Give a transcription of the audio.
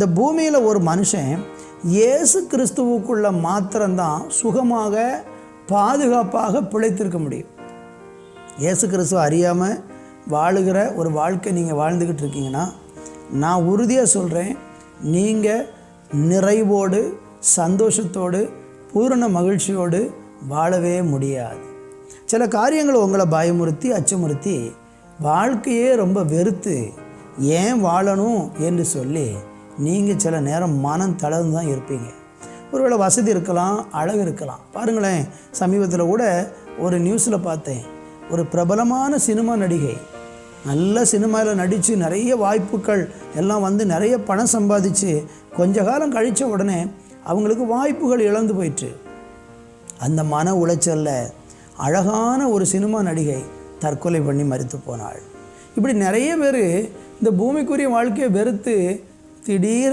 இந்த பூமியில் ஒரு மனுஷன் இயேசு கிறிஸ்துவுக்குள்ள மாத்திரம்தான் சுகமாக பாதுகாப்பாக பிழைத்திருக்க முடியும். இயேசு கிறிஸ்துவ அறியாமல் வாழுகிற ஒரு வாழ்க்கை நீங்கள் வாழ்ந்துக்கிட்டு இருக்கீங்கன்னா நான் உறுதியாக சொல்கிறேன் நீங்கள் நிறைவோடு சந்தோஷத்தோடு பூரண மகிழ்ச்சியோடு வாழவே முடியாது. சில காரியங்கள் உங்களை பயமுறுத்தி அச்சமுறுத்தி வாழ்க்கையே ரொம்ப வெறுத்து ஏன் வாழணும் என்று சொல்லி நீங்கள் சில நேரம் மனம் தளர்ந்து தான் இருப்பீங்க. ஒருவேளை வசதி இருக்கலாம் அழகு இருக்கலாம். பாருங்களேன் சமீபத்தில் கூட ஒரு நியூஸில் பார்த்தேன். ஒரு பிரபலமான சினிமா நடிகை நல்ல சினிமாவில் நடித்து நிறைய வாய்ப்புகள் எல்லாம் வந்து நிறைய பணம் சம்பாதிச்சு கொஞ்ச காலம் கழித்த உடனே அவங்களுக்கு வாய்ப்புகள் இழந்து போயிட்டு அந்த மன உளைச்சலில் அழகான ஒரு சினிமா நடிகை தற்கொலை பண்ணி மறித்து போனாள். இப்படி நிறைய பேர் இந்த பூமிக்குரிய வாழ்க்கையை வெறுத்து திடீர்